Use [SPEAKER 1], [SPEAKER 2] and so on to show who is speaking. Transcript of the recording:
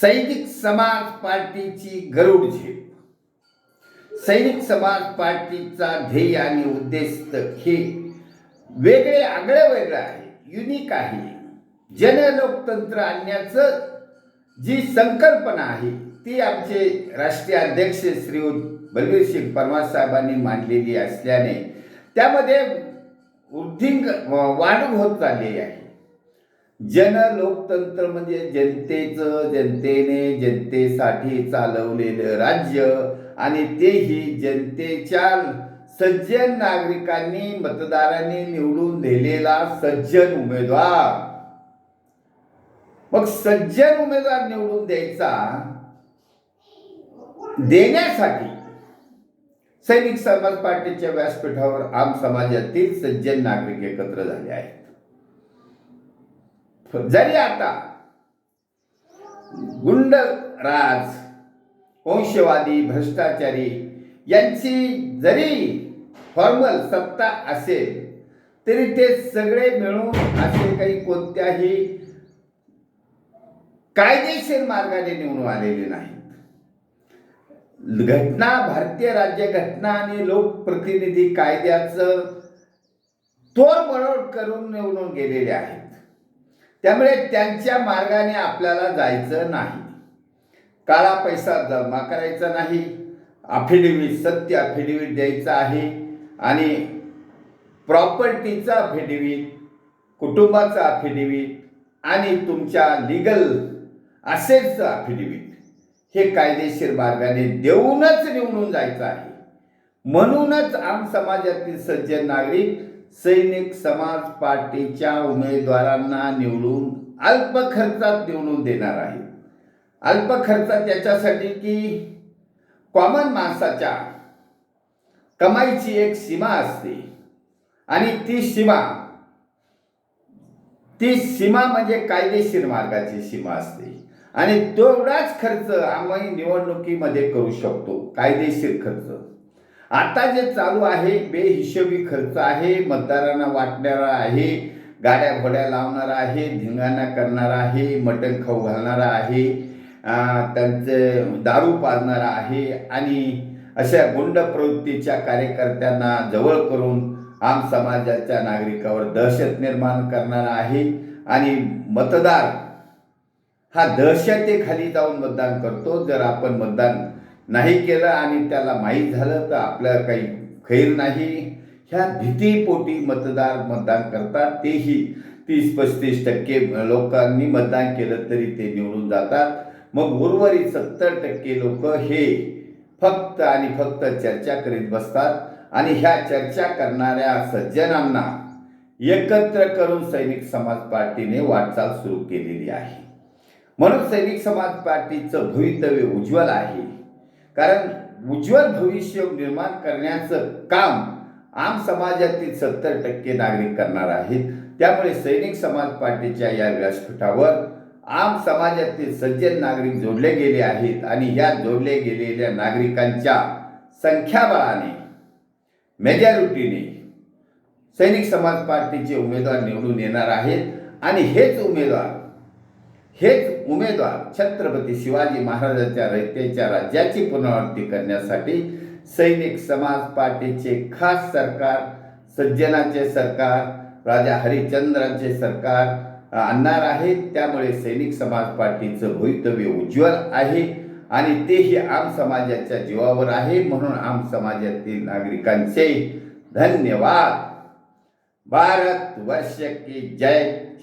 [SPEAKER 1] सैनिक समाज पार्टीची गरुड झेप. सैनिक समाज पार्टीचा ध्येय आणि उद्देश हे वेगळे आगळं वेगळं आहे युनिक आहे. जनलोकतंत्र आणण्याचं जी संकल्पना आहे ती आमचे राष्ट्रीय अध्यक्ष श्री बलवीर सिंग परमार साहेबांनी मांडलेली असल्याने त्यामध्ये वृद्धिंग वाढ होत चाललेली आहे. जन लोकतंत्र म्हणजे जनतेचं जनतेने जनतेसाठी चालवलेलं राज्य आणि तेही जनतेच्या सज्जन नागरिकांनी मतदारांनी निवडून दिलेला सज्जन उमेदवार. मग सज्जन उमेदवार निवडून द्यायचा देण्यासाठी सैनिक समाज पार्टीच्या व्यासपीठावर आम समाजातील सज्जन नागरिक एकत्र झाले आहेत. जरी आता गुंड राज वंशवादी भ्रष्टाचारी यांची जरी फॉर्मल सत्ता असेल तरी ते सगळे मिळून असे काही कोणत्याही कायदेशीर मार्गाने निवडून आलेले नाहीत. घटना भारतीय राज्य घटना आणि लोकप्रतिनिधी कायद्याचं तोडमोड करून निवडून गेलेले आहेत. त्यामुळे त्यांच्या मार्गाने आपल्याला जायचं नाही. काळा पैसा जमा करायचा नाही. अफिडेव्हिट सत्य अफिडेव्हिट द्यायचं आहे. आणि प्रॉपर्टीचा अफिडेव्हिट कुटुंबाचा अफिडेव्हिट आणि तुमच्या लिगल असेट्सचं अफिडेव्हिट हे कायदेशीर मार्गाने देऊनच निवडून जायचं आहे. म्हणूनच आम समाजातील सज्जन नागरिक सैनिक समाज पार्टीच्या उमेदवारांना निवडून अल्प खर्चात निवडून देणार आहे. अल्प खर्चात याच्यासाठी की कॉमन माणसाच्या कमाईची एक सीमा असते. आणि ती सीमा ती सीमा म्हणजे कायदेशीर मार्गाची सीमा असते. आणि तेवढाच खर्च आम्ही निवडणुकीमध्ये करू शकतो. कायदेशीर खर्च. आता जे चालू आहे बेहिशोबी खर्च आहे मतदारांना वाटणारा आहे गाड्या घोड्या लावणारा आहे धिंगाणा करणारा आहे मटण खाऊ घालणारा आहे त्यांचे दारू पाजणारा आहे आणि अशा गुंड प्रवृत्तीच्या कार्यकर्त्यांना जवळ करून आम समाजाच्या नागरिकावर दहशत निर्माण करणारा आहे आणि मतदार हा दहशतेखाली जाऊन मतदान करतो. जर आपण मतदान नाही केलं आणि त्याला माहीत झालं तर आपल्या काही खैर नाही. ह्या भीतीपोटी मतदार मतदान करतात तेही तीस पस्तीस टक्के लोकांनी मतदान केलं तरी ते निवडून जातात. मग उर्वरित सत्तर टक्के लोक हे फक्त आणि फक्त चर्चा करीत बसतात आणि ह्या चर्चा करणाऱ्या सज्जनांना एकत्र करून सैनिक समाज पार्टीने वाटचाल सुरू केलेली आहे. म्हणून सैनिक समाज पार्टीचं भवितव्य उज्ज्वल आहे. कारण उज्ज्वल भविष्य निर्माण करण्याचं काम आम समाजातील सत्तर टक्के नागरिक करणार आहेत. त्यामुळे सैनिक समाज पार्टीच्या या व्यासपीठावर आम समाजातील सज्जन नागरिक जोडले गेले आहेत आणि या जोडले गेलेल्या नागरिकांच्या संख्याबळाने मेजॉरिटीने सैनिक समाज पार्टीचे उमेदवार निवडून येणार आहेत. आणि हेच उमेदवार हेच उमेदवार छत्रपती शिवाजी महाराजांच्या रयतेच्या राज्याची पुनरावृत्ती करण्यासाठी सैनिक समाज पार्टीचे खास सरकार सज्जनाचे सरकार राजा हरिश्चंद्रांचे सरकार आणणार आहेत त्यामुळे सैनिक समाज पार्टीचं भवितव्य उज्ज्वल आहे आणि तेही आम समाजाच्या जीवावर आहे. म्हणून आम समाजातील नागरिकांचे धन्यवाद. भारत वर्ष की जय.